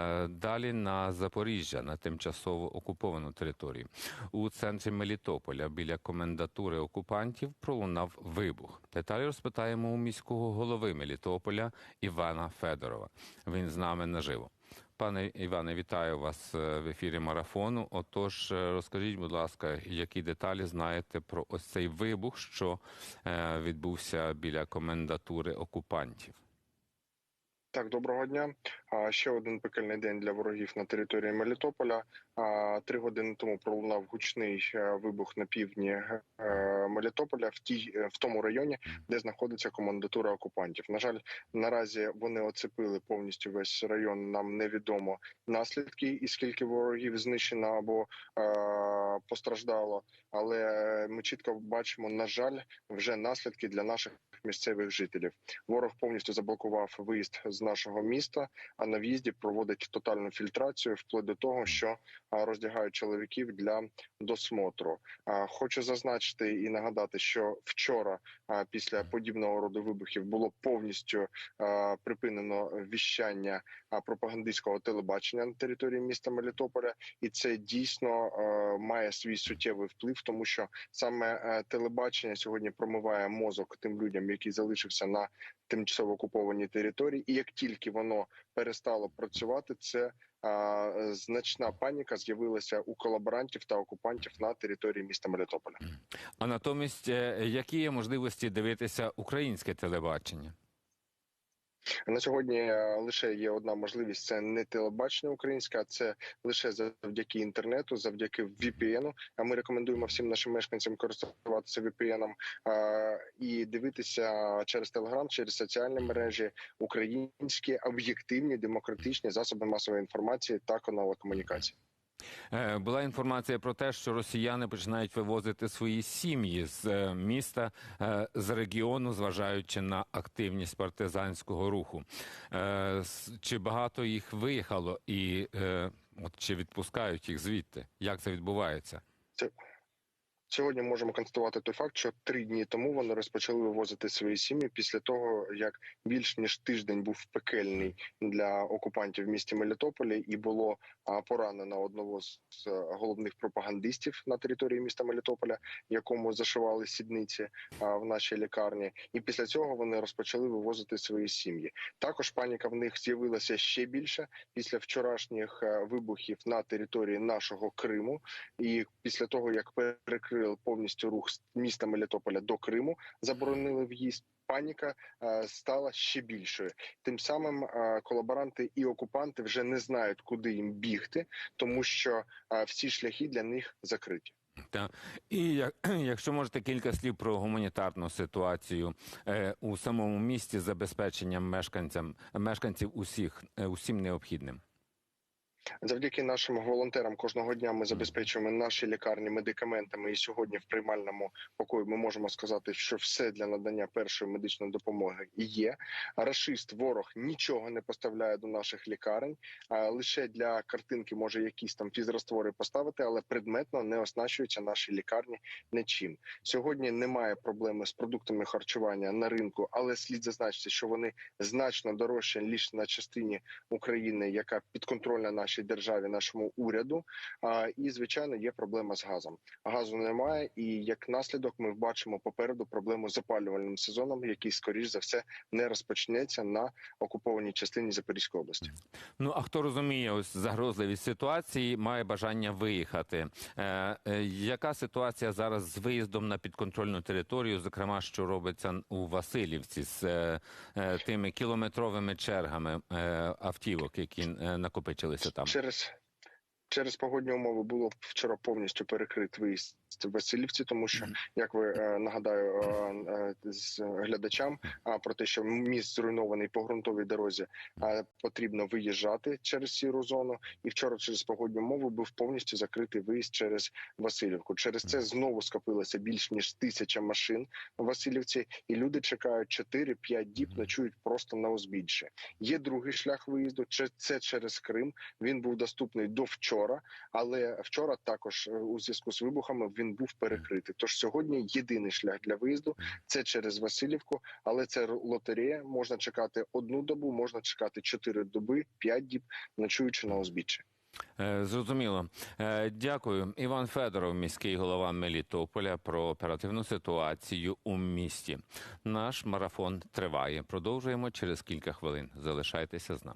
Е, Далі на Запоріжжя, на тимчасово окуповану територію. У центрі Мелітополя біля комендатури окупантів пролунав вибух. Деталі розпитаємо у міського голови Мелітополя Івана Федорова. Він з нами наживо. Пане Іване, вітаю вас е, в ефірі марафону. Отож, е, розкажіть, будь ласка, які деталі знаєте про ось цей вибух, що відбувся біля комендатури окупантів? Так, доброго дня. Ще один пекельний день для ворогів на території Мелітополя. Три години тому пролунав гучний е, вибух на півдні е, Мелітополя в тій е, в тому районі, де знаходиться командатура окупантів. На жаль, наразі вони оцепили повністю весь район. Нам невідомо наслідки і скільки ворогів знищено або постраждало. Але ми чітко бачимо, на жаль, вже наслідки для наших місцевих жителів. Ворог повністю заблокував виїзд з нашого міста, а на в'їзді проводить тотальну фільтрацію, вплоть до того, що роздягають чоловіків для досмотру. Хочу зазначити і нагадати, що вчора, після подібного роду вибухів, було повністю припинено віщання пропагандистського телебачення на території міста Мелітополя, і це дійсно е, має свій суттєвий вплив, тому що саме е, телебачення сьогодні промиває мозок тим людям, які залишився на тимчасово окупованій території, і як тільки воно перестало працювати, це а, значна паніка з'явилася у колаборантів та окупантів на території міста Мелітополя. А натомість, е, які є можливості дивитися українське телебачення? На сьогодні е, лише є одна можливість: це не телебачення українське, а це лише завдяки інтернету, завдяки VPN. А ми рекомендуємо всім нашим мешканцям користуватися VPN е, і дивитися через Телеграм, через соціальні мережі українські об'єктивні демократичні засоби масової інформації та канали комунікації. Е, Була інформація про те, що росіяни починають вивозити свої сім'ї з е, міста е, з регіону, зважаючи на активність партизанського руху. Чи багато їх виїхало, і от чи відпускають їх звідти? Як це відбувається? Сьогодні можемо констатувати той факт, що три дні тому вони розпочали вивозити свої сім'ї після того, як більш ніж тиждень був пекельний для окупантів в місті Мелітополі, і було поранено одного з е, головних пропагандистів на території міста Мелітополя, якому зашивали сідниці в нашій лікарні. І після цього вони розпочали вивозити свої сім'ї. Також паніка в них з'явилася ще більше після вчорашніх е, вибухів на території нашого Криму. І після того як перекрили повністю рух з міста Мелітополя до Криму, заборонили в'їзд. Паніка е, стала ще більшою. Тим самим е, колаборанти і окупанти вже не знають, куди їм бігти, тому що е, всі шляхи для них закриті. Та і як, якщо можете кілька слів про гуманітарну ситуацію е, у самому місті забезпеченням мешканцям мешканців усіх е, усім необхідним. Завдяки нашим волонтерам кожного дня ми забезпечуємо наші лікарні медикаментами. І сьогодні в приймальному покої ми можемо сказати, що все для надання першої медичної допомоги є. Рашист ворог нічого не поставляє до наших лікарень, а лише для картинки може якісь там фізраствори поставити, але предметно не оснащуються наші лікарні нічим. Сьогодні немає проблеми з продуктами харчування на ринку, але слід зазначити, що вони значно дорожчі ніж на частині України, яка підконтрольна нашій державі, нашому уряду. І звичайно є проблема з газом. Газу немає, і як наслідок ми бачимо попереду проблему з опалювальним сезоном, який скоріш за все не розпочнеться на окупованій частині Запорізької області. Ну а хто розуміє ось загрозливість ситуації, має бажання виїхати. Е, е, яка ситуація зараз з виїздом на підконтрольну територію, зокрема, що робиться у Васильівці з е, е, тими кілометровими чергами е, автівок, які е, накопичилися там? Через через погодні умови було вчора повністю перекрит виїзд Васильівці, тому що як ви е, нагадаю е, е, з глядачам про те, що міст зруйнований по ґрунтовій дорозі, потрібно виїжджати через сіру зону. І вчора через погодні умови був повністю закритий виїзд через Васильівку. Через це знову скопилося більш ніж тисяча машин в Васильівці, і люди чекають 4-5 діб, ночують просто на узбіччі. Є другий шлях виїзду. це через Крим. Він був доступний до вчора, але вчора також у зв'язку з вибухами він був перекритий. Тож сьогодні єдиний шлях для виїзду це через Васильівку, але це лотерея. Можна чекати одну добу, можна чекати чотири доби, п'ять діб, ночуючи на узбіччі. Е, Зрозуміло. Е, Дякую. Іван Федоров, міський голова Мелітополя, про оперативну ситуацію у місті. Наш марафон триває. Продовжуємо через кілька хвилин. Залишайтеся з нами.